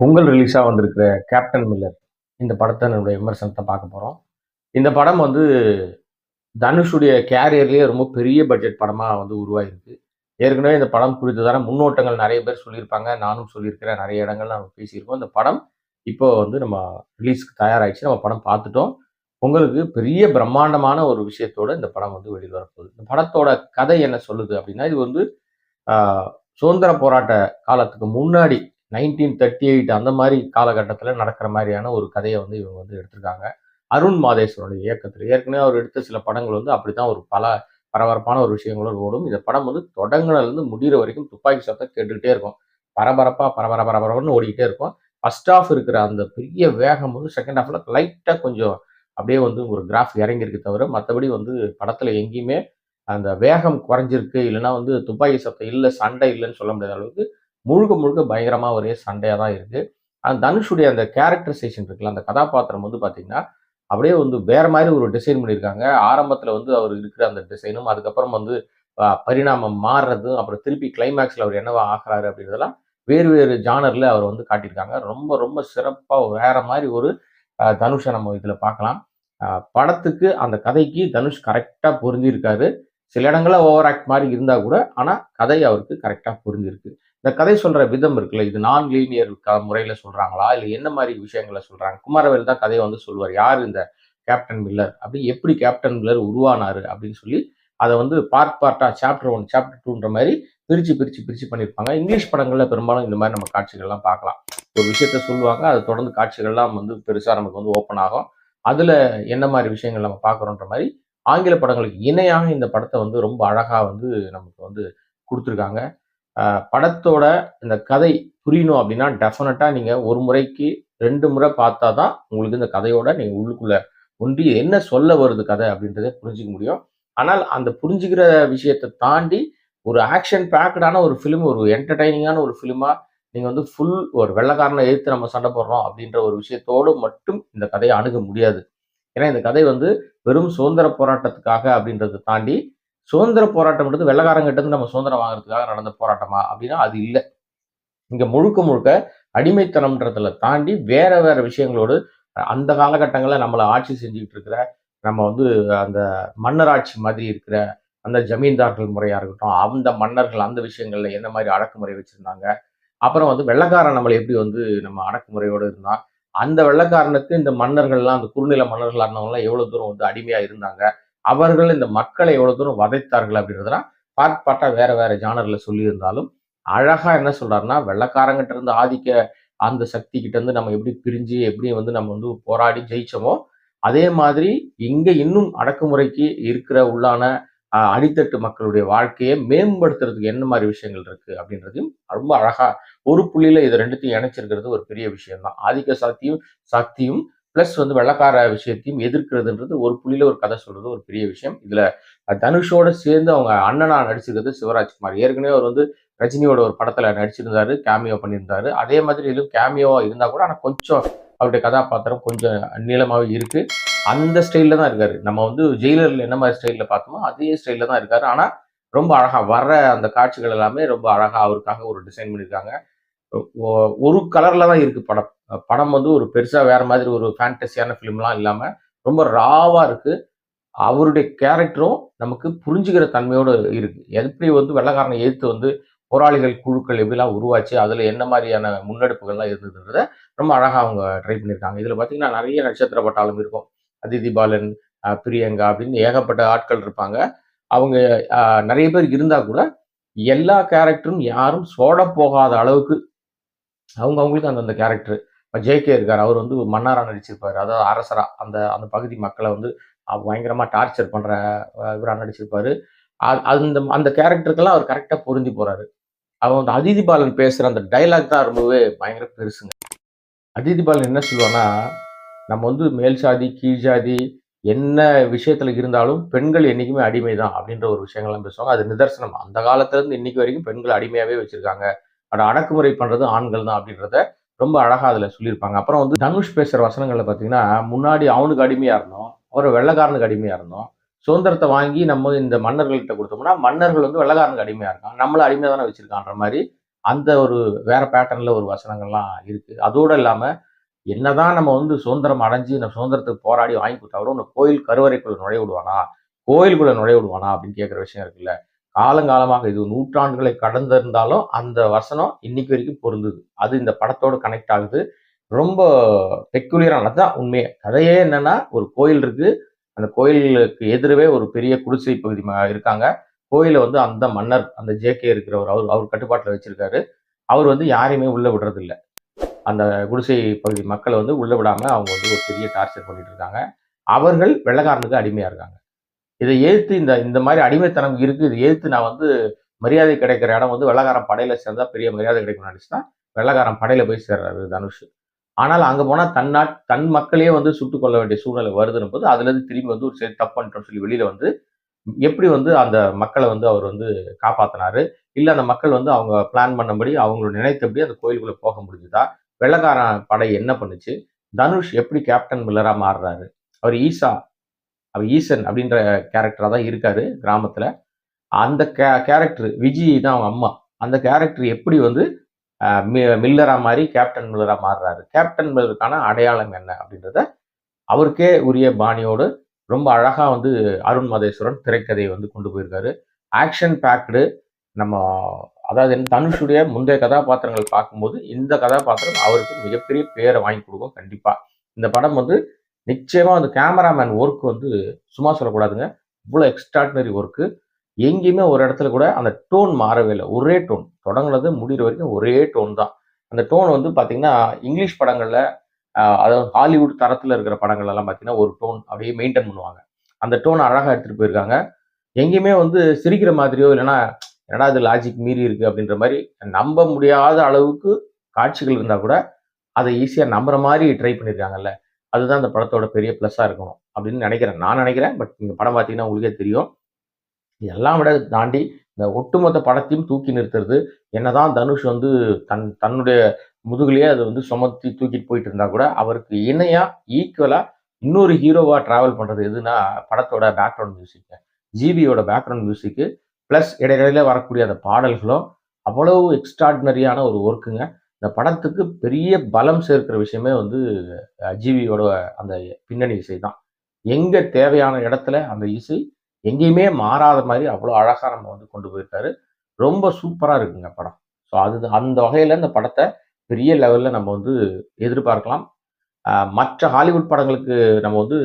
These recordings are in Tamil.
பொங்கல் ரிலீஸாக வந்திருக்கிற கேப்டன் மில்லர் இந்த படத்தை என்னுடைய விமர்சனத்தை பார்க்க போகிறோம் இந்த படம் வந்து தனுஷுடைய கேரியர்லேயே ரொம்ப பெரிய பட்ஜெட் படமாக வந்து உருவாகிருக்கு ஏற்கனவே இந்த படம் குறித்ததான முன்னோட்டங்கள் நிறைய பேர் சொல்லியிருப்பாங்க நானும் சொல்லியிருக்கிறேன் நிறைய இடங்கள் நம்ம பேசியிருக்கோம். இந்த படம் இப்போ வந்து நம்ம ரிலீஸ்க்கு தயாராகிடுச்சு நம்ம படம் பார்த்துட்டோம். பொங்கலுக்கு பெரிய பிரம்மாண்டமான ஒரு விஷயத்தோட இந்த படம் வந்து வெளியில் வரப்போகுது. இந்த படத்தோட கதை என்ன சொல்லுது அப்படின்னா இது வந்து சுதந்திர போராட்ட காலத்துக்கு முன்னாடி நைன்டீன் தேர்ட்டி எயிட் அந்த மாதிரி காலகட்டத்தில் நடக்கிற மாதிரியான ஒரு கதையை வந்து இவங்க வந்து எடுத்திருக்காங்க. அருண் மாதேஸ்வரோட இயக்கத்தில். ஏற்கனவே அவர் எடுத்த சில படங்கள் வந்து அப்படி தான் ஒரு பல பரபரப்பான ஒரு விஷயங்களோட ஓடும். இந்த படம் வந்து தொடங்கினதுலேருந்து முடிகிற வரைக்கும் துப்பாக்கி சத்தம் கேட்டுக்கிட்டே இருக்கும். பரபரப்பாக பரபர பரபரன்னு ஓடிக்கிட்டே இருக்கும். ஃபர்ஸ்ட் ஹாஃப் இருக்கிற அந்த பெரிய வேகம் வந்து செகண்ட் ஹாஃப்ல லைட்டாக கொஞ்சம் அப்படியே வந்து ஒரு கிராஃப் இறங்கியிருக்கு தவிர மற்றபடி வந்து படத்தில் எங்கேயுமே அந்த வேகம் குறைஞ்சிருக்கு. இல்லைன்னா வந்து துப்பாக்கி சத்தம் இல்லை சண்டை இல்லைன்னு சொல்ல முடியாத அளவுக்கு முழுக்க முழுக்க பயங்கரமாக ஒரே சண்டையாக தான் இருக்குது அந்த தனுஷுடைய அந்த கேரக்டரைசேஷன் இருக்குல்ல அந்த கதாபாத்திரம் வந்து பார்த்தீங்கன்னா அப்படியே வந்து வேற மாதிரி ஒரு டிசைன் பண்ணியிருக்காங்க. ஆரம்பத்தில் வந்து அவர் இருக்கிற அந்த டிசைனும் அதுக்கப்புறம் வந்து பரிணாமம் மாறுறதும் அப்புறம் திருப்பி கிளைமேக்ஸில் அவர் என்னவா ஆகிறாரு அப்படின்றதெல்லாம் வேறு வேறு ஜானரில் அவர் வந்து காட்டியிருக்காங்க. ரொம்ப ரொம்ப சிறப்பாக வேற மாதிரி ஒரு தனுஷை நம்ம இதில் பார்க்கலாம். படத்துக்கு அந்த கதைக்கு தனுஷ் கரெக்டாக பொருந்திருக்காரு சில இடங்களில் ஓவர் ஆக்ட் மாதிரி இருந்தால் கூட ஆனால் கதை அவருக்கு கரெக்டாக புரிஞ்சிருக்கு இந்த கதை சொல்கிற விதம் இருக்குல்ல? இது நான் லீனியர் முறையில் சொல்கிறாங்களா இல்லை என்ன மாதிரி விஷயங்களை சொல்கிறாங்க குமாரவேல் தான் கதையை வந்து சொல்லுவார். யார் இந்த கேப்டன் மில்லர் அப்படி எப்படி கேப்டன் மில்லர் உருவானாரு? அப்படின்னு சொல்லி அதை வந்து பார்ட் பார்ட்டாக சாப்டர் ஒன் சாப்டர் டூன்ற மாதிரி பிரித்து பிரித்து பிரித்து பண்ணியிருப்பாங்க. இங்கிலீஷ் படங்களில் பெரும்பாலும் இந்த மாதிரி நம்ம காட்சிகள்லாம் பார்க்கலாம். ஒரு விஷயத்த சொல்லுவாங்க. அதை தொடர்ந்து காட்சிகள்லாம் வந்து பெருசாக நமக்கு வந்து ஓப்பன் ஆகும். அதில் என்ன மாதிரி விஷயங்கள் நம்ம பார்க்குறோன்ற மாதிரி ஆங்கில படங்களுக்கு இணையாக இந்த படத்தை வந்து ரொம்ப அழகாக வந்து நமக்கு வந்து கொடுத்துருக்காங்க. படத்தோட இந்த கதை புரியணும் அப்படின்னா டெஃபினட்டாக நீங்கள் ஒரு முறைக்கு ரெண்டு முறை பார்த்தா தான் உங்களுக்கு இந்த கதையோட நீங்கள் உள்ளுக்குள்ளே ஒன்றி என்ன சொல்ல வருது கதை அப்படின்றத புரிஞ்சுக்க முடியும். ஆனால் அந்த புரிஞ்சுக்கிற விஷயத்தை தாண்டி ஒரு ஆக்ஷன் பேக்கடான ஒரு ஃபிலிம் ஒரு என்டர்டைனிங்கான ஒரு ஃபிலிமாக நீங்கள் வந்து ஃபுல் ஒரு வெள்ளைக்காரனை எதிர்த்து நம்ம சண்டை போடுறோம் அப்படின்ற ஒரு விஷயத்தோடு மட்டும் இந்த கதையை அணுக முடியாது. ஏன்னா இந்த கதை வந்து வெறும் சுதந்திர போராட்டத்துக்காக அப்படின்றத தாண்டி சுதந்திர போராட்டம்ன்றது வெள்ளைக்காரங்கிட்ட நம்ம சுதந்திரம் வாங்குறதுக்காக நடந்த போராட்டமா? அப்படின்னா அது இல்லை. இங்கே முழுக்க முழுக்க அடிமைத்தனம்ன்றதுல தாண்டி வேற வேற விஷயங்களோடு அந்த காலகட்டங்களில் நம்மளை ஆட்சி செஞ்சுக்கிட்டு இருக்கிற நம்ம வந்து அந்த மன்னராட்சி மாதிரி இருக்கிற அந்த ஜமீன்தார்கள் முறையாக இருக்கட்டும் அந்த மன்னர்கள் அந்த விஷயங்களில் என்ன மாதிரி அடக்குமுறை வச்சுருந்தாங்க? அப்புறம் வந்து வெள்ளக்காரன் நம்மளை எப்படி வந்து நம்ம அடக்குமுறையோடு இருந்தால் அந்த வெள்ளைக்காரனுக்கு இந்த மன்னர்கள்லாம் அந்த குறுநில மன்னர்களாக இருந்தவங்களாம் எவ்வளோ தூரம் வந்து அடிமையாக இருந்தாங்க? அவர்கள் இந்த மக்களை எவ்வளவு தூரம் வதைத்தார்கள் அப்படின்றதுலாம் பார்ட் பார்ட்டா வேற வேற ஜானர்ல சொல்லியிருந்தாலும் அழகா என்ன சொல்றாருன்னா வெள்ளக்காரங்கிட்ட இருந்து ஆதிக்க அந்த சக்தி கிட்ட இருந்து நம்ம எப்படி பிரிஞ்சு எப்படி வந்து நம்ம வந்து போராடி ஜெயிச்சோமோ அதே மாதிரி இங்க இன்னும் அடக்குமுறைக்கு இருக்கிற உள்ளான அடித்தட்டு மக்களுடைய வாழ்க்கையை மேம்படுத்துறதுக்கு என்ன மாதிரி விஷயங்கள் இருக்கு அப்படின்றதையும் ரொம்ப அழகா ஒரு புள்ளியில இது ரெண்டுத்தையும் இணைச்சிருக்கிறது ஒரு பெரிய விஷயம் தான் ஆதிக்க சக்தியும் சக்தியும் பிளஸ் வந்து வெள்ளக்கார விஷயத்தையும் எதிர்க்கிறதுன்றது ஒரு புள்ளியில ஒரு கதை சொல்றது ஒரு பெரிய விஷயம். இதுல தனுஷோட சேர்ந்து அவங்க அண்ணனா நடிச்சிருக்கிறது சிவராஜ்குமார் ஏற்கனவே அவர் வந்து ரஜினியோட ஒரு படத்துல நடிச்சிருந்தாரு கேமியோ பண்ணியிருந்தாரு. அதே மாதிரி இதுவும் கேமியோவாக இருந்தா கூட ஆனா கொஞ்சம் அவருடைய கதாபாத்திரம் கொஞ்சம் நீளமாவே இருக்கு. அந்த ஸ்டைலில் தான் இருக்காரு. நம்ம வந்து ஜெயிலர்ல என்ன மாதிரி ஸ்டைல்ல பார்த்தோமோ அதே ஸ்டைலில் தான் இருக்காரு. ஆனா ரொம்ப அழகா வர்ற அந்த காட்சிகள் எல்லாமே ரொம்ப அழகா அவருக்காக ஒரு டிசைன் பண்ணியிருக்காங்க. ஒரு கலர்ல தான் இருக்கு படம். படம் வந்து ஒரு பெருசாக வேற மாதிரி ஒரு ஃபேண்டஸியான ஃபிலிம்லாம் இல்லாமல் ரொம்ப ராவாக இருக்குது அவருடைய கேரக்டரும் நமக்கு புரிஞ்சுக்கிற தன்மையோடு இருக்குது எப்படி வந்து வெள்ளக்காரனை எதிர்த்து வந்து போராளிகள் குழுக்கள் எப்படிலாம் உருவாச்சு அதில் என்ன மாதிரியான முன்னெடுப்புகள்லாம் இருந்ததுன்றத ரொம்ப அழகாக அவங்க ட்ரை பண்ணியிருக்காங்க. இதில் பார்த்தீங்கன்னா நிறைய நட்சத்திர பட்டாளம் இருக்கும். அதிதி பாலன் பிரியங்கா அப்படின்னு ஏகப்பட்ட ஆட்கள் இருப்பாங்க. அவங்க நிறைய பேர் இருந்தால் கூட எல்லா கேரக்டரும் யாரும் சோட போகாத அளவுக்கு அவங்க அவங்களுக்கு அந்தந்த கேரக்டர் ஜேகே இருக்கார். அவர் வந்து மன்னாரா நடிச்சிருப்பார். அதாவது அரசரா அந்த அந்த பகுதி மக்களை வந்து பயங்கரமாக டார்ச்சர் பண்ணுற இவராக நடிச்சிருப்பார். அந்த அந்த கேரக்டருக்கெல்லாம் அவர் கரெக்டாக பொருந்தி போகிறாரு அவன் வந்து அதிதி பாலன் பேசுகிற அந்த டைலாக் தான் ரொம்பவே பயங்கர பெருசுங்க. அதிதி பாலன் என்ன சொல்லுவான்னா நம்ம வந்து மேல் சாதி கீழ் சாதி என்ன விஷயத்தில் இருந்தாலும் பெண்கள் என்றைக்குமே அடிமை தான் அப்படின்ற ஒரு விஷயங்கள்லாம் பேசுவாங்க. அது நிதர்சனம். அந்த காலத்துலேருந்து இன்னைக்கு வரைக்கும் பெண்கள் அடிமையாகவே வச்சுருக்காங்க. அதை அடக்குமுறை பண்ணுறது ஆண்கள் தான் அப்படின்றத ரொம்ப அழகா அதுல சொல்லியிருப்பாங்க. அப்புறம் வந்து தனுஷ் பேசுற வசனங்களை பாத்தீங்கன்னா முன்னாடி அவனுக்கு அடிமையா இருந்தோம் அவர் வெள்ளைக்காரனுக்கு அடிமையா இருந்தோம். சுதந்திரத்தை வாங்கி நம்ம இந்த மன்னர்கள்கிட்ட கொடுத்தோம்னா மன்னர்கள் வந்து வெள்ளக்காரனுக்கு அடிமையா இருக்கான் நம்மள அடிமையா தானே வச்சிருக்கான்ற மாதிரி அந்த ஒரு வேற பேட்டர்ன்ல ஒரு வசனங்கள்லாம் இருக்கு. அதோடு இல்லாம என்னதான் நம்ம வந்து சுதந்திரம் அடைஞ்சு நம்ம சுதந்திரத்துக்கு போராடி வாங்கி கொடுத்தா கூட கோயில் கருவறைக்குள்ள நுழைய விடுவானா? கோயிலுக்குள்ள நுழைய விடுவானா? அப்படின்னு கேட்குற விஷயம் இருக்குல்ல. காலங்காலமாக இது நூற்றாண்டுகளை கடந்திருந்தாலும் அந்த வசனம் இன்னைக்கு வரைக்கும் பொருந்துது. அது இந்த படத்தோட கனெக்ட் ஆகுது. ரொம்ப பெக்குலியரானது தான் உண்மையே. கதையே என்னன்னா ஒரு கோயில் இருக்கு. அந்த கோயிலுக்கு எதிரவே ஒரு பெரிய குடிசை பகுதி ம- இருக்காங்க. கோயிலை வந்து அந்த மன்னர் அந்த ஜேகே இருக்கிறவர் அவர் அவர் கட்டுப்பாட்டில் வச்சிருக்காரு. அவர் வந்து யாரையுமே உள்ள விடுறதில்ல. அந்த குடிசை பகுதி மக்களை வந்து உள்ள விடாம அவங்க வந்து ஒரு பெரிய டார்ச்சர் பண்ணிட்டு இருக்காங்க. அவர்கள் வெள்ளக்காரனுக்கு அடிமையா இருக்காங்க. இதை ஏத்து இந்த இந்த மாதிரி அடிமைத்தனம் இருக்கு. இதை ஏத்து நான் வந்து மரியாதை கிடைக்கிற இடம் வந்து வெள்ளக்காரன் படையில சேர்ந்தா பெரிய மரியாதை கிடைக்கும் நினைச்சுதான் வெள்ளக்காரன் படையில போய் சேர்றாரு தனுஷ். ஆனால் அங்க போனா தன் நாட் தன் மக்களையே வந்து சுட்டுக் கொள்ள வேண்டிய சூழ்நிலை வருதுன்னு போது அதுல இருந்து திரும்பி வந்து ஒரு சரி தப்பு சொல்லி வெளியில வந்து எப்படி வந்து அந்த மக்களை வந்து அவர் வந்து காப்பாத்தினாரு? இல்ல அந்த மக்கள் வந்து அவங்க பிளான் பண்ணபடி அவங்களோட நினைத்தபடி அந்த கோயிலுக்குள்ள போக முடிஞ்சுதா? வெள்ளக்காரன் படை என்ன பண்ணுச்சு? தனுஷ் எப்படி கேப்டன் மில்லரா மாறுறாரு? அவர் ஈசா அவர் ஈசன் அப்படின்ற கேரக்டராக தான் இருக்காரு கிராமத்தில். அந்த கே கேரக்டர் விஜி தான் அவங்க அம்மா. அந்த கேரக்டர் எப்படி வந்து மி- மில்லரா மாதிரி கேப்டன் மில்லரா மாறுறாரு? கேப்டன் மில்லருக்கான அடையாளம் என்ன அப்படின்றத அவருக்கே உரிய பாணியோடு ரொம்ப அழகாக வந்து அருண் மதேஸ்வரன் திரைக்கதையை வந்து கொண்டு போயிருக்காரு. ஆக்ஷன் பேக்டு நம்ம அதாவது தனுஷுடைய முந்தைய கதாபாத்திரங்கள் பார்க்கும்போது இந்த கதாபாத்திரம் அவருக்கு மிகப்பெரிய பேரை வாங்கி கொடுக்கும் கண்டிப்பாக இந்த படம் வந்து நிச்சயமாக அந்த கேமராமேன் ஒர்க் வந்து சும்மா சொல்லக்கூடாதுங்க. இவ்வளோ எக்ஸ்ட்ராடினரி ஒர்க்கு எங்கேயுமே ஒரு இடத்துல கூட அந்த டோன் மாறவே இல்லை. ஒரே டோன் தொடங்குனது முடிகிற வரைக்கும் ஒரே டோன் தான். அந்த டோன் வந்து பார்த்தீங்கன்னா இங்கிலீஷ் படங்களில் அதாவது ஹாலிவுட் தரத்தில் இருக்கிற படங்கள் எல்லாம் பார்த்தீங்கன்னா ஒரு டோன் அப்படியே மெயின்டைன் பண்ணுவாங்க. அந்த டோன் அழகாக எடுத்துகிட்டு போயிருக்காங்க. எங்கேயுமே வந்து சிரிக்கிற மாதிரியோ இல்லைன்னா என்னடா இது லாஜிக் மீறி இருக்கு அப்படின்ற மாதிரி நம்ப முடியாத அளவுக்கு காட்சிகள் இருந்தால் கூட அதை ஈஸியாக நம்புற மாதிரி ட்ரை பண்ணியிருக்காங்கல்ல அதுதான் அந்த படத்தோட பெரிய ப்ளஸ்ஸாக இருக்கணும் அப்படின்னு நினைக்கிறேன். நான் நினைக்கிறேன். பட் நீங்கள் படம் பார்த்தீங்கன்னா உங்களுக்கே தெரியும். இதெல்லாம் விட தாண்டி இந்த ஒட்டுமொத்த படத்தையும் தூக்கி நிறுத்துறது என்னதான் தனுஷ் வந்து தன் தன்னுடைய முதுகுலயே அதை வந்து சுமத்தி தூக்கிட்டு போயிட்டு இருந்தா கூட அவருக்கு இணையாக ஈக்குவலாக இன்னொரு ஹீரோவாக ட்ராவல் பண்ணுறது எதுனா படத்தோட பேக்ரவுண்ட் மியூசிக்கு ஜிபியோட பேக்ரவுண்ட் மியூசிக்கு ப்ளஸ் இடையிடையில வரக்கூடிய அந்த பாடல்களும் அவ்வளவு எக்ஸ்ட்ராடினரியான ஒரு ஒர்க்குங்க இந்த படத்துக்கு பெரிய பலம் சேர்க்கிற விஷயமே வந்து ஜிவியோட அந்த பின்னணி இசை தான். எங்கே தேவையான இடத்துல அந்த இசை எங்கேயுமே மாறாத மாதிரி அவ்வளோ அழகாக நம்ம வந்து கொண்டு போயிருக்காரு. ரொம்ப சூப்பராக இருக்குங்க படம். ஸோ அது அந்த வகையில் இந்த படத்தை பெரிய லெவலில் நம்ம வந்து எதிர்பார்க்கலாம். மற்ற ஹாலிவுட் படங்களுக்கு நம்ம வந்து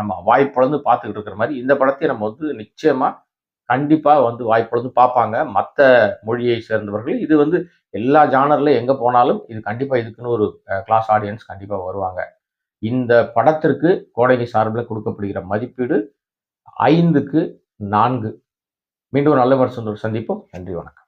நம்ம வாய்ப்புலந்து பார்த்துக்கிட்டு இருக்கிற மாதிரி இந்த படத்தையும் நம்ம வந்து நிச்சயமாக கண்டிப்பாக வந்து வாய்ப்புள்ளது பார்ப்பாங்க. மற்ற மொழியை சேர்ந்தவர்கள் இது வந்து எல்லா ஜானரில் எங்கே போனாலும் இது கண்டிப்பாக இதுக்குன்னு ஒரு கிளாஸ் ஆடியன்ஸ் கண்டிப்பாக வருவாங்க. இந்த படத்திற்கு கோடகை சார்பில் கொடுக்கப்படுகிற மதிப்பீடு ஐந்துக்கு நான்கு. மீண்டும் நல்ல வருஷம் சந்திப்போம். நன்றி வணக்கம்.